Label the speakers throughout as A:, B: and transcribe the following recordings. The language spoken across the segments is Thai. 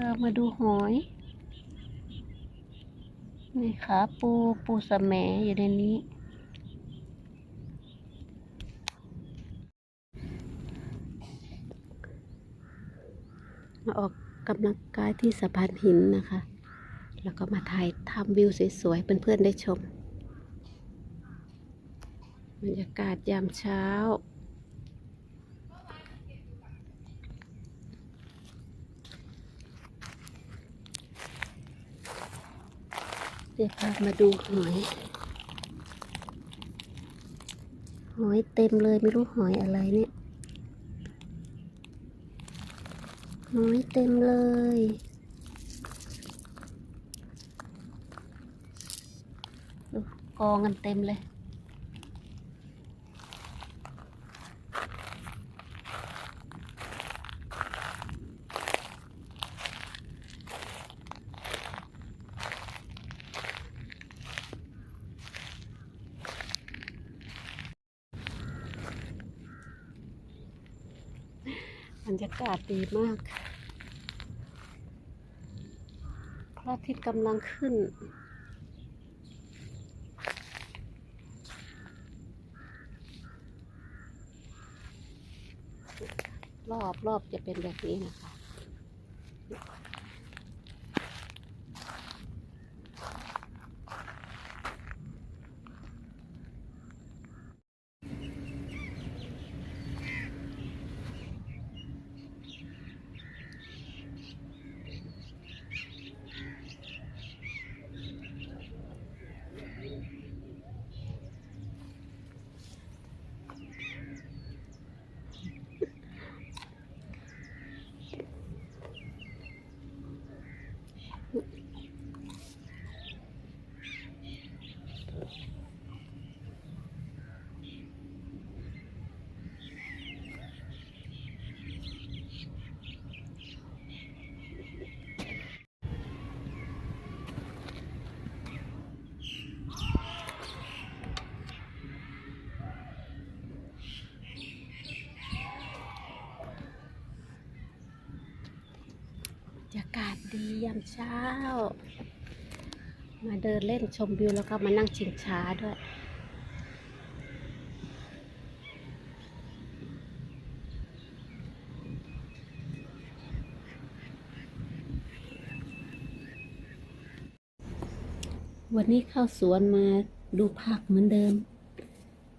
A: เรามาดูหอย นี่ขาปูปูสแหมอยู่ในนี้ มาออกกำลังกายที่สะพานหินนะคะ แล้วก็มาถ่ายทำวิวสวยๆเพื่อนๆได้ชม บรรยากาศยามเช้า เดี๋ยวพามาดูหอย หอยเต็มเลยไม่รู้หอยอะไรเนี่ย หอยเต็มเลย กองกันเต็มเลย บรรยากาศดีมาก พระอาทิตย์กำลังขึ้น รอบรอบจะเป็นแบบนี้นะคะ บรรยากาศ ดียามเช้า มาเดินเล่นชมวิวแล้วก็มานั่งชิงช้าด้วยวันนี้เข้าสวนมาดูผักเหมือนเดิม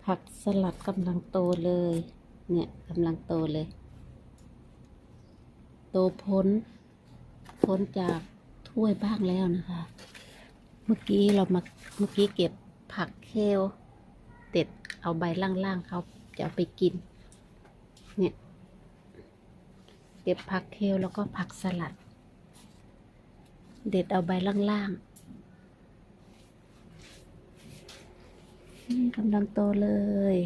A: ผักสลัดกำลังโตเลย เนี่ยกำลังโตเลย โตพ้น พ้นจากถ้วยบ้างแล้วนะคะ เมื่อกี้เรามาเมื่อกี้เก็บผักเคลเด็ดเอาใบล่างๆเขาจะเอาไปกิน เนี่ย เก็บผักเคลแล้วก็ผักสลัด เด็ดเอาใบล่างๆกำลังโตเลย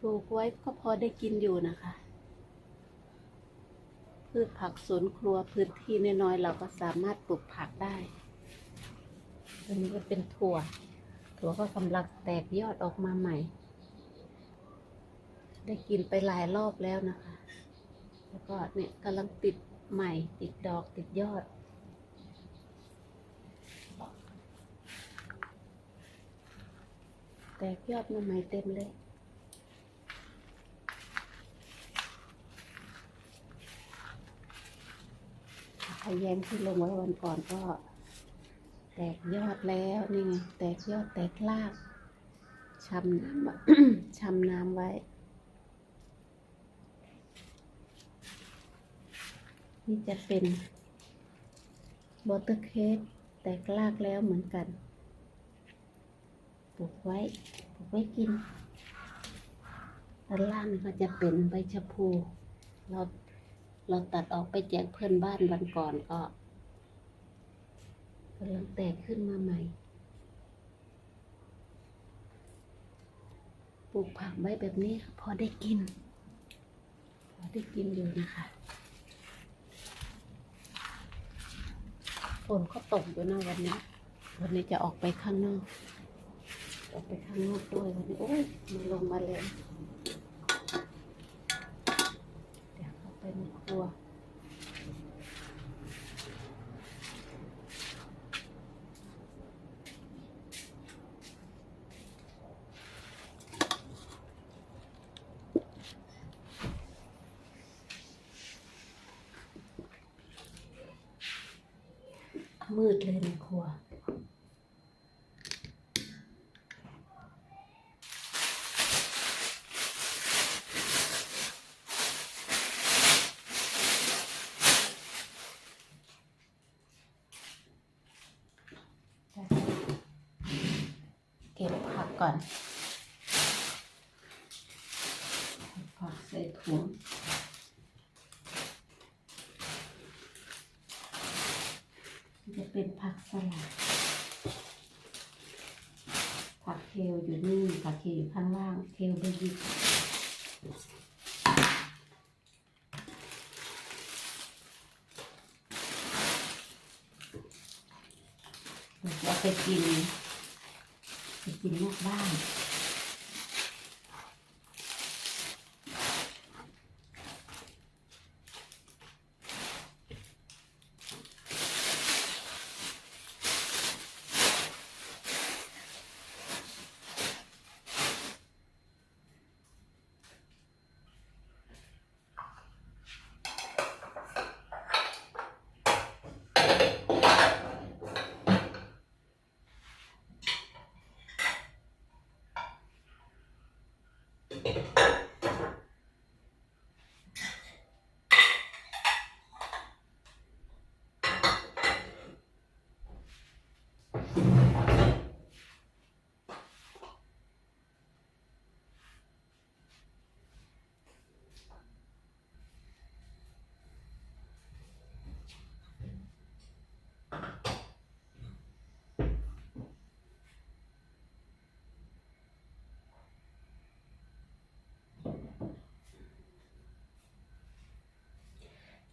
A: ปลูกไว้ก็พอได้กินอยู่นะคะ พืชผักสวนครัวพื้นที่น้อยๆเราก็สามารถปลูกผักได้ตัวนี้ก็เป็นถั่ว ถั่วก็กำลังแตกยอดออกมาใหม่ ได้กินไปหลายรอบแล้วนะคะ แล้วก็เนี่ยกำลังติดใหม่ ติดดอกติดยอดแตกยอดมาใหม่เต็มเลย พะ แยงที่ลงไว้วันก่อนก็ แตกยอดแล้วนี่ไงแตกยอดแตกรากชำน้ำไว้ชำน้ำไว้ นี่จะเป็นบอเตอร์เค้กแตกรากแล้วเหมือนกันปลูกไว้ปลูกไว้กินด้านล่างก็จะเป็นใบชะพู เรา เราตัดออกไปแจกเพื่อนบ้านวันก่อนก็กำลังแตกขึ้นมาใหม่ ปลูกผักไว้แบบนี้พอได้กิน พอได้กินอยู่นะคะฝนก็ตกอยู่นะวันนี้ วันนี้จะออกไปข้างนอก ออกไปข้างนอกด้วยวันนี้ โอ้ยมันลงมาแล้ว ไปในครัวมืดเลยในครัว ก็บผักก่อนผักใส่ถุงจะเป็นผักสลัด ผักเคลอยู่นี่ผักเคลอยู่ข้างล่างเคลไปหยิบเดี๋ยวจะไปกิน กินนอกบ้าน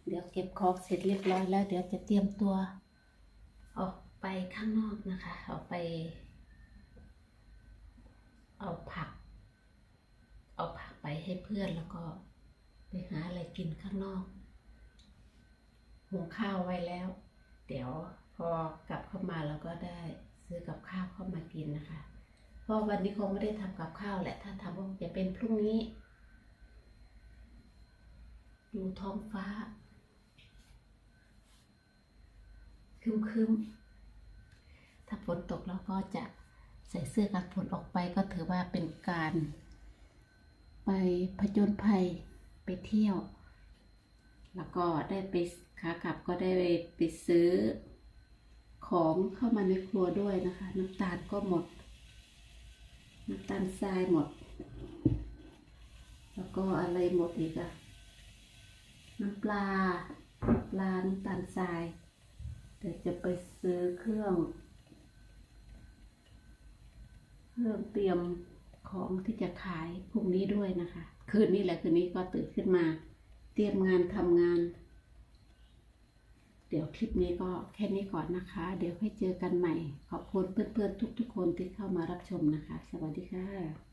A: เดี๋ยวเก็บของเสร็จเรียบร้อยแล้ว เดี๋ยวจะเตรียมตัว ออกไปข้างนอกนะคะ ออกไป เอาผัก เอาผักไปให้เพื่อนแล้วก็ไปหาอะไรกินข้างนอกหุงข้าวไว้แล้ว เดี๋ยวพอกลับเข้ามาเราก็ได้ซื้อกับข้าวเข้ามากินนะคะ เพราะวันนี้คงไม่ได้ทำกับข้าวแหละ ถ้าทำก็คงจะเป็นพรุ่งนี้ ดูท้องฟ้า ครึมๆ ถ้าฝนตกเราก็จะใส่เสื้อกันฝนออกไปก็ถือว่าเป็นการ ไปผจญภัยไปเที่ยว แล้วก็ได้ไปขากลับก็ได้ไปไปซื้อของเข้ามาในครัวด้วยนะคะ น้ำตาลก็หมด น้ำตาลทรายหมด แล้วก็อะไรหมดอีกอะน้ำปลา น้ำปลา น้ำตาลทราย เดี๋ยวจะไปซื้อเครื่อง เครื่องเตรียมของที่จะขายพรุ่งนี้ด้วยนะคะ คืนนี้แหละคืนนี้ก็ตื่นขึ้นมา เตรียมงานทำงาน เดี๋ยวคลิปนี้ก็แค่นี้ก่อนนะคะ เดี๋ยวให้เจอกันใหม่ ขอบคุณเพื่อนๆทุก ๆ คนที่เข้ามารับชมนะคะ สวัสดีค่ะ